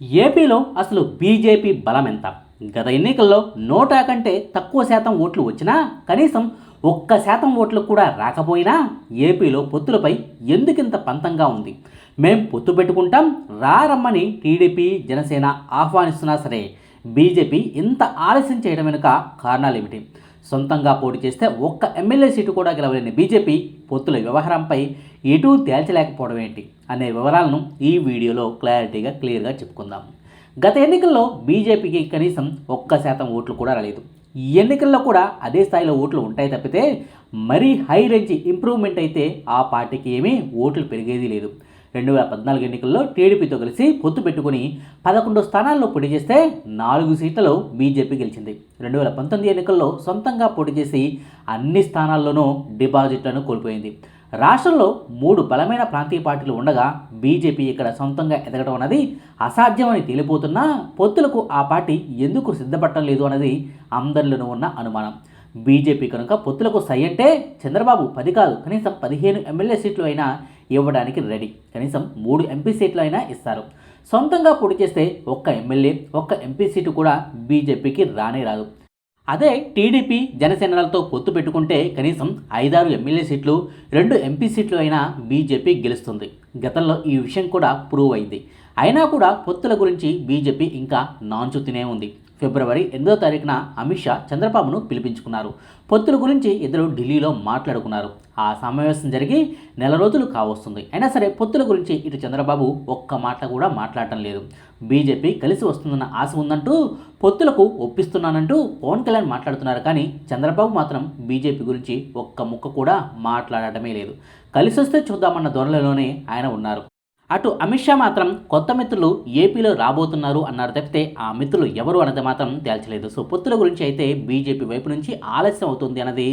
ఏపీలో అసలు బీజేపీ బలం ఎంత? గత ఎన్నికల్లో నోటా కంటే తక్కువ శాతం ఓట్లు వచ్చినా కనీసం ఒక్క శాతం ఓట్లు కూడా రాకపోయినా ఏపీలో పొత్తులపై ఎందుకింత పంతంగా ఉంది? మేం పొత్తు పెట్టుకుంటాం రారమ్మని టీడీపీ జనసేన ఆహ్వానిస్తున్నా సరే బీజేపీ ఇంత ఆలస్యం చేయడం వెనుక కారణాలు ఏమిటి సొంతంగా పోటీ చేస్తే ఒక్క ఎమ్మెల్యే సీటు కూడా గెలవలేని బీజేపీ పొత్తుల వ్యవహారంపై ఎటూ తేల్చలేకపోవడం ఏంటి అనే వివరాలను ఈ వీడియోలో క్లారిటీగా క్లియర్గా చెప్పుకుందాం. గత ఎన్నికల్లో బీజేపీకి కనీసం ఒక్క శాతం ఓట్లు కూడా రాలేదు. ఈ ఎన్నికల్లో కూడా అదే స్థాయిలో ఓట్లు ఉంటాయి తప్పితే మరీ హై రేంజ్ ఇంప్రూవ్మెంట్ అయితే ఆ పార్టీకి ఏమీ ఓట్లు పెరిగేది లేదు. రెండు వేల పద్నాలుగు ఎన్నికల్లో టీడీపీతో కలిసి పొత్తు పెట్టుకుని పదకొండు స్థానాల్లో పోటీ చేస్తే నాలుగు సీట్లలో బీజేపీ గెలిచింది. రెండు వేల పంతొమ్మిది ఎన్నికల్లో సొంతంగా పోటీ చేసి అన్ని స్థానాల్లోనూ డిపాజిట్లను కోల్పోయింది. రాష్ట్రంలో మూడు బలమైన ప్రాంతీయ పార్టీలు ఉండగా బీజేపీ ఇక్కడ సొంతంగా ఎదగడం అన్నది అసాధ్యమని తేలిపోతున్నా పొత్తులకు ఆ పార్టీ ఎందుకు సిద్ధపడటం లేదు అన్నది అందరిలోనూ ఉన్న అనుమానం. బీజేపీ కనుక పొత్తులకు సై అంటే చంద్రబాబు పది కాదు కనీసం పదిహేను ఎమ్మెల్యే సీట్లు అయినా ఇవ్వడానికి రెడీ. కనీసం మూడు ఎంపీ సీట్లు అయినా ఇస్తారు. సొంతంగా పొడి చేస్తే ఒక్క ఎమ్మెల్యే ఒక్క ఎంపీ సీటు కూడా బీజేపీకి రానే రాదు. అదే టీడీపీ జనసేనలతో పొత్తు పెట్టుకుంటే కనీసం ఐదారు ఎమ్మెల్యే సీట్లు రెండు ఎంపీ సీట్లు అయినా బీజేపీ గెలుస్తుంది. గతంలో ఈ విషయం కూడా ప్రూవ్ అయింది. అయినా కూడా పొత్తుల గురించి బీజేపీ ఇంకా నాంచుతూనే ఉంది. ఫిబ్రవరి ఎనిమిదో తారీఖున అమిత్ షా చంద్రబాబును పిలిపించుకున్నారు. పొత్తుల గురించి ఇద్దరు ఢిల్లీలో మాట్లాడుకున్నారు. ఆ సమావేశం జరిగి నెల రోజులు కావస్తుంది. అయినా సరే పొత్తుల గురించి ఇటు చంద్రబాబు ఒక్క మాట కూడా మాట్లాడటం లేదు. బీజేపీ కలిసి వస్తుందన్న ఆశ ఉందంటూ పొత్తులకు ఒప్పిస్తున్నానంటూ పవన్ కళ్యాణ్ మాట్లాడుతున్నారు. కానీ చంద్రబాబు మాత్రం బీజేపీ గురించి ఒక్క ముక్క కూడా మాట్లాడటమే లేదు. కలిసి వస్తే చూద్దామన్న ధోరణిలోనే ఆయన ఉన్నారు. అటు అమిత్ షా మాత్రం కొత్త మిత్రులు ఏపీలో రాబోతున్నారు అన్నారు తప్పితే ఆ మిత్రులు ఎవరు అన్నది మాత్రం తేల్చలేదు. సో పొత్తుల గురించి అయితే బీజేపీ వైపు నుంచి ఆలస్యం అవుతుంది అన్నది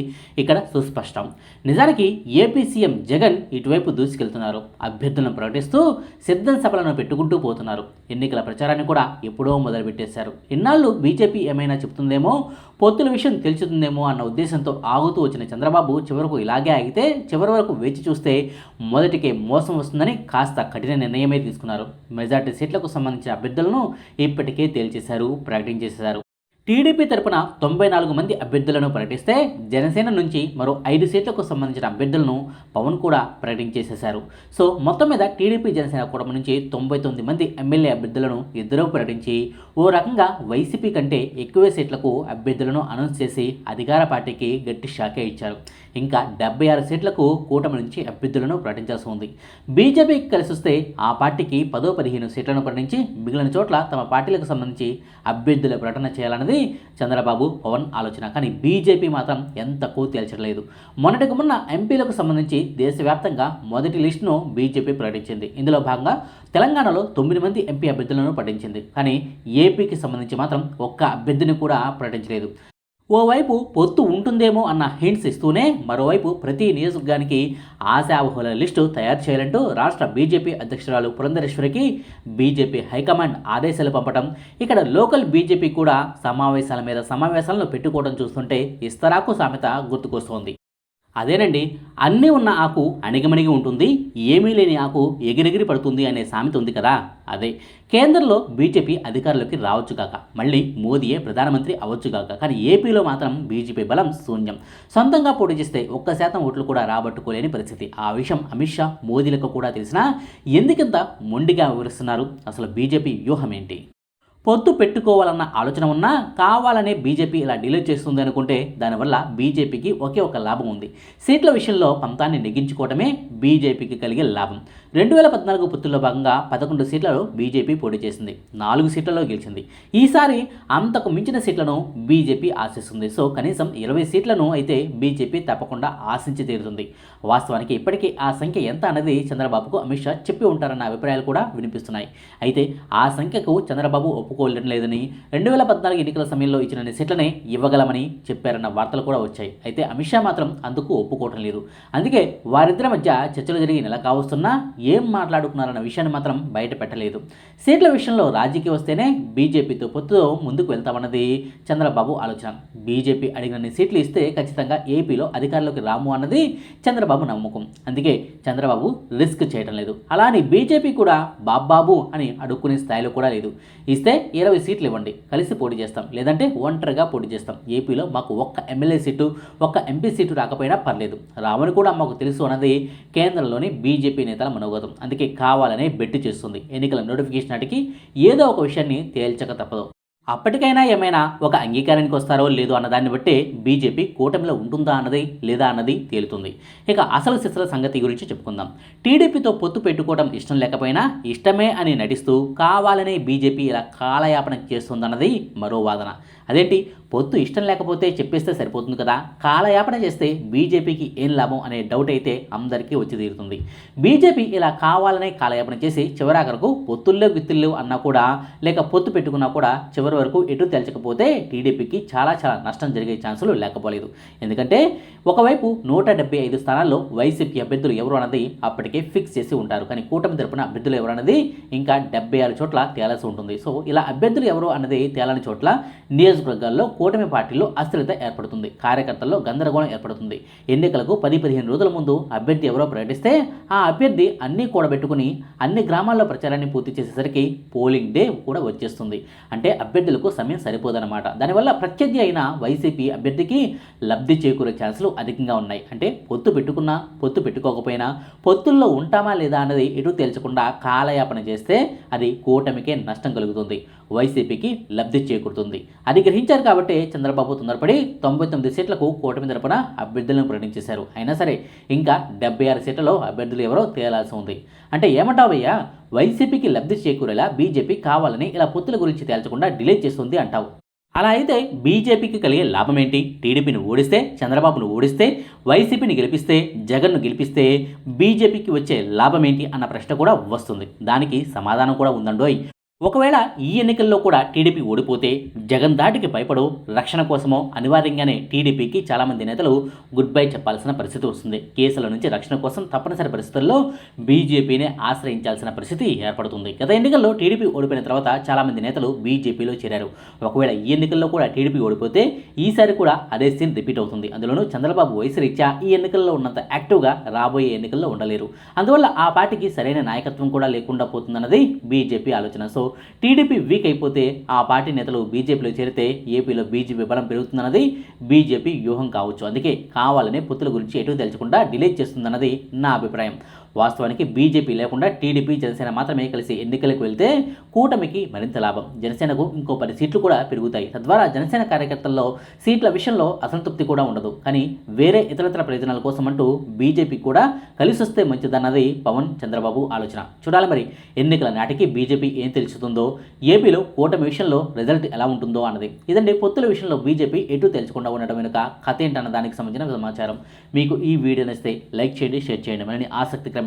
ఇక్కడ సుస్పష్టం. నిజానికి ఏపీ సీఎం జగన్ ఇటువైపు దూసుకెళ్తున్నారు. అభ్యర్థులను ప్రకటిస్తూ సిద్ధం సభలను పెట్టుకుంటూ పోతున్నారు. ఎన్నికల ప్రచారాన్ని కూడా ఎప్పుడో మొదలుపెట్టేశారు. ఇన్నాళ్ళు బీజేపీ ఏమైనా చెప్తుందేమో పొత్తుల విషయం తెలుసుతుందేమో అన్న ఉద్దేశంతో ఆగుతూ వచ్చిన చంద్రబాబు చివరకు ఇలాగే ఆగితే చివరి వరకు వేచి చూస్తే మొదటికే మోసం వస్తుందని కాస్త కఠిన నిర్ణయమే తీసుకున్నారు. మెజార్టీ సీట్లకు సంబంధించిన అభ్యర్థులను ఇప్పటికే తేల్చేశారు ప్రకటించేశారు. టీడీపీ తరపున తొంభై నాలుగు మంది అభ్యర్థులను ప్రకటిస్తే జనసేన నుంచి మరో ఐదు సీట్లకు సంబంధించిన అభ్యర్థులను పవన్ కూడా ప్రకటించేసేశారు. సో మొత్తం మీద టీడీపీ జనసేన కూటమి నుంచి తొంభై తొమ్మిది మంది ఎమ్మెల్యే అభ్యర్థులను ఇద్దరూ ప్రకటించి ఓ రకంగా వైసీపీ కంటే ఎక్కువ సీట్లకు అభ్యర్థులను అనౌన్స్ చేసి అధికార పార్టీకి గట్టి షాకే ఇచ్చారు. ఇంకా డెబ్బై ఆరు సీట్లకు కూటమి నుంచి అభ్యర్థులను ప్రకటించాల్సి ఉంది. బీజేపీకి కలిసి వస్తే ఆ పార్టీకి పదో పదిహేను సీట్లను ప్రకటించి మిగిలిన చోట్ల తమ పార్టీలకు సంబంధించి అభ్యర్థుల ప్రకటన చేయాలన్నది చంద్రబాబు పవన్ ఆలోచన కానీ బీజేపీ మాత్రం ఎంతకు తేల్చలేదు మొన్నటికి మొన్న ఎంపీలకు సంబంధించి దేశవ్యాప్తంగా మొదటి లిస్టును బీజేపీ ప్రకటించింది. ఇందులో భాగంగా తెలంగాణలో తొమ్మిది మంది ఎంపీ అభ్యర్థులను ప్రకటించింది కానీ ఏపీకి సంబంధించి మాత్రం ఒక్క అభ్యర్థిని కూడా ప్రకటించలేదు. ఓవైపు పొత్తు ఉంటుందేమో అన్న హింట్స్ ఇస్తూనే మరోవైపు ప్రతి నియోజకవర్గానికి ఆశావహుల లిస్టు తయారు చేయాలంటూ రాష్ట్ర బీజేపీ అధ్యక్షురాలు పురంధరేశ్వరికి బీజేపీ హైకమాండ్ ఆదేశాలు పంపడం ఇక్కడ లోకల్ బీజేపీ కూడా సమావేశాల మీద సమావేశాలను పెట్టుకోవడం చూస్తుంటే ఇస్తరాకు సామెత గుర్తుకొస్తోంది. అదేనండి అన్నీ ఉన్న ఆకు అణిగమణిగి ఉంటుంది ఏమీ లేని ఆకు ఎగిరెగిరి పడుతుంది అనే సామెత ఉంది కదా? అదే. కేంద్రంలో బీజేపీ అధికారంలోకి రావచ్చు కాక మళ్ళీ మోదీయే ప్రధానమంత్రి అవ్వచ్చు కాక కానీ ఏపీలో మాత్రం బీజేపీ బలం శూన్యం. సొంతంగా పోటీ చేస్తే ఒక్క శాతం ఓట్లు కూడా రాబట్టుకోలేని పరిస్థితి. ఆ విషయం అమిత్ షా మోదీలకు కూడా తెలిసినా ఎందుకింత మొండిగా వివరిస్తున్నారు? అసలు బీజేపీ వ్యూహం ఏంటి? పొత్తు పెట్టుకోవాలన్న ఆలోచన ఉన్నా కావాలనే బీజేపీ ఇలా డిలే చేస్తుంది అనుకుంటే దానివల్ల బీజేపీకి ఒకే ఒక లాభం ఉంది. సీట్ల విషయంలో పంతాన్ని నెగ్గించుకోవడమే బీజేపీకి కలిగే లాభం. రెండు వేల పద్నాలుగు పొత్తుల్లో భాగంగా పదకొండు సీట్లలో బీజేపీ పోటీ చేసింది. నాలుగు సీట్లలో గెలిచింది. ఈసారి అంతకు మించిన సీట్లను బీజేపీ ఆశిస్తుంది. సో కనీసం ఇరవై సీట్లను అయితే బీజేపీ తప్పకుండా ఆశించి తీరుతుంది. వాస్తవానికి ఇప్పటికీ ఆ సంఖ్య ఎంత అన్నది చంద్రబాబుకు అమిత్ షా చెప్పి ఉంటారన్న అభిప్రాయాలు కూడా వినిపిస్తున్నాయి. అయితే ఆ సంఖ్యకు చంద్రబాబు ఒప్పుకు ఒప్పుకోలేడం లేదని రెండు వేల పద్నాలుగు ఎన్నికల సమయంలో ఇచ్చిన సీట్లనే ఇవ్వగలమని చెప్పారన్న వార్తలు కూడా వచ్చాయి. అయితే అమిత్ షా మాత్రం అందుకు ఒప్పుకోవటం లేదు. అందుకే వారిద్దరి మధ్య చర్చలు జరిగి నెల కావస్తున్నా ఏం మాట్లాడుకున్నారన్న విషయాన్ని మాత్రం బయట పెట్టలేదు. సీట్ల విషయంలో రాజీకి వస్తేనే బీజేపీతో పొత్తుతో ముందుకు వెళ్తామన్నది చంద్రబాబు ఆలోచన. బీజేపీ అడిగినన్ని సీట్లు ఇస్తే ఖచ్చితంగా ఏపీలో అధికారంలోకి రాము అన్నది చంద్రబాబు నమ్మకం. అందుకే చంద్రబాబు రిస్క్ చేయడం లేదు. అలా అని బీజేపీ కూడా బాబాబు అని అడుక్కునే స్థాయిలో కూడా లేదు. ఇస్తే ఇరవై సీట్లు ఇవ్వండి. కలిసి పోటీ చేస్తాం. లేదంటే ఒంటరిగా పోటీ చేస్తాం. ఏపీలో మాకు ఒక్క ఎమ్మెల్యే సీటు ఒక్క ఎంపీ సీటు రాకపోయినా పర్లేదు. రావని కూడా మాకు తెలుసు అన్నది కేంద్రంలోని బీజేపీ నేతల మనోగతం. అందుకే కావాలనే బెట్టి చేస్తుంది. ఎన్నికల నోటిఫికేషన్ నాటికి ఏదో ఒక విషయాన్ని తేల్చక తప్పదు. అప్పటికైనా ఏమైనా ఒక అంగీకారానికి వస్తారో లేదో అన్నదాన్ని బట్టి బీజేపీ కూటమిలో ఉంటుందా అన్నది లేదా అన్నది తేలుతుంది. ఇక అసలు శిశుల సంగతి గురించి చెప్పుకుందాం. టీడీపీతో పొత్తు పెట్టుకోవడం ఇష్టం లేకపోయినా ఇష్టమే అని నటిస్తూ కావాలనే బీజేపీ ఇలా కాలయాపన చేస్తుందన్నది మరో వాదన. అదేంటి? పొత్తు ఇష్టం లేకపోతే చెప్పేస్తే సరిపోతుంది కదా. కాలయాపన చేస్తే బీజేపీకి ఏం లాభం అనే డౌట్ అయితే అందరికీ వచ్చి తీరుతుంది. బీజేపీ ఇలా కావాలనే కాలయాపన చేసి చివరాఖరకు పొత్తుల్లో గుత్తుల్లో అన్నా కూడా లేక పొత్తు పెట్టుకున్నా కూడా చివరి వరకు ఎటు తెలచకపోతే టీడీపీకి చాలా చాలా నష్టం జరిగే ఛాన్సులు లేకపోలేదు. ఎందుకంటే ఒకవైపు నూట డెబ్బై ఐదు స్థానాల్లో వైసీపీ అభ్యర్థులు ఎవరు అన్నది అప్పటికే ఫిక్స్ చేసి ఉంటారు. కానీ కూటమి తరపున అభ్యర్థులు ఎవరు అన్నది ఇంకా డెబ్బై ఆరు చోట్ల తేలాల్సి ఉంటుంది. సో ఇలా అభ్యర్థులు ఎవరు అన్నది తేలని చోట్ల నియోజకవర్గాల్లో కూటమి పార్టీలో అస్థిరత ఏర్పడుతుంది. కార్యకర్తల్లో గందరగోళం ఏర్పడుతుంది. ఎన్నికలకు పది పదిహేను రోజుల ముందు అభ్యర్థి ఎవరో ప్రకటిస్తే ఆ అభ్యర్థి అన్నీ కూడబెట్టుకుని అన్ని గ్రామాల్లో ప్రచారాన్ని పూర్తి చేసేసరికి పోలింగ్ డే కూడా వచ్చేస్తుంది. అంటే అభ్యర్థులకు సమయం సరిపోదన్నమాట. దానివల్ల ప్రత్యర్థి అయిన వైసీపీ అభ్యర్థికి లబ్ధి చేకూరే ఛాన్సులు అధికంగా ఉన్నాయి. అంటే పొత్తు పెట్టుకున్నా పొత్తు పెట్టుకోకపోయినా పొత్తుల్లో ఉంటామా లేదా అన్నది ఎటు తేల్చకుండా కాలయాపన చేస్తే అది కూటమికే నష్టం కలుగుతుంది. వైసీపీకి లబ్ధి చేకూరుతుంది. అది గ్రహించారు కాబట్టి చంద్రబాబు తొందరపడి తొంభై తొమ్మిది సీట్లకు కూటమి తరపున అభ్యర్థులను ప్రకటించేశారు. అయినా సరే ఇంకా డెబ్బై ఆరు సీట్లలో అభ్యర్థులు ఎవరో తేలాల్సి ఉంది. అంటే ఏమంటావయ్యా? వైసీపీకి లబ్ధి చేకూరేలా బీజేపీ కావాలని ఇలా పొత్తుల గురించి తేల్చకుండా డిలే చేస్తుంది అంటావు. అలా అయితే బీజేపీకి కలిగే లాభం ఏంటి టీడీపీని ఓడిస్తే చంద్రబాబును ఓడిస్తే వైసీపీని గెలిపిస్తే జగన్ను గెలిపిస్తే బీజేపీకి వచ్చే లాభం ఏంటి అన్న ప్రశ్న కూడా వస్తుంది. దానికి సమాధానం కూడా ఉందండోయ్. ఒకవేళ ఈ ఎన్నికల్లో కూడా టీడీపీ ఓడిపోతే జగన్ దాటికి భయపడు రక్షణ కోసమో అనివార్యంగానే టీడీపీకి చాలామంది నేతలు గుడ్ బై చెప్పాల్సిన పరిస్థితి వస్తుంది. కేసుల నుంచి రక్షణ కోసం తప్పనిసరి పరిస్థితుల్లో బీజేపీని ఆశ్రయించాల్సిన పరిస్థితి ఏర్పడుతుంది. గత ఎన్నికల్లో టీడీపీ ఓడిపోయిన తర్వాత చాలామంది నేతలు బీజేపీలో చేరారు. ఒకవేళ ఈ ఎన్నికల్లో కూడా టీడీపీ ఓడిపోతే ఈసారి కూడా అదే సీన్ రిపీట్ అవుతుంది. అందులోనూ చంద్రబాబు వయసు రీత్యా ఈ ఎన్నికల్లో ఉన్నంత యాక్టివ్గా రాబోయే ఎన్నికల్లో ఉండలేరు. అందువల్ల ఆ పార్టీకి సరైన నాయకత్వం కూడా లేకుండా పోతుందన్నది బీజేపీ ఆలోచన. సో టీడీపీ వీక్ అయిపోతే ఆ పార్టీ నేతలు బీజేపీలో చేరితే ఏపీలో బీజేపీ బలం పెరుగుతుందన్నది బీజేపీ వ్యూహం కావచ్చు. అందుకే కావాలనే పొత్తుల గురించి ఎటు తెలుచకుండా డిలే చేస్తుందన్నది నా అభిప్రాయం. వాస్తవానికి బీజేపీ లేకుండా టీడీపీ జనసేన మాత్రమే కలిసి ఎన్నికలకు వెళ్తే కూటమికి మరింత లాభం. జనసేనకు ఇంకో పది సీట్లు కూడా పెరుగుతాయి. తద్వారా జనసేన కార్యకర్తల్లో సీట్ల విషయంలో అసంతృప్తి కూడా ఉండదు. కానీ వేరే ఇతరతర ప్రయోజనాల కోసం అంటూ బీజేపీ కూడా కలిసి వస్తే మంచిదన్నది పవన్ చంద్రబాబు ఆలోచన. చూడాలి మరి ఎన్నికల నాటికి బీజేపీ ఏం తెలుస్తుందో ఏపీలో కూటమి విషయంలో రిజల్ట్ ఎలా ఉంటుందో అన్నది. ఇదండి పొత్తుల విషయంలో బీజేపీ ఎటు తెలుసుకుండా ఉండడం వెనుక కథ ఏంటన్న దానికి సంబంధించిన సమాచారం. మీకు ఈ వీడియో నచ్చితే లైక్ చేయండి షేర్ చేయండి. ఆసక్తికరమైన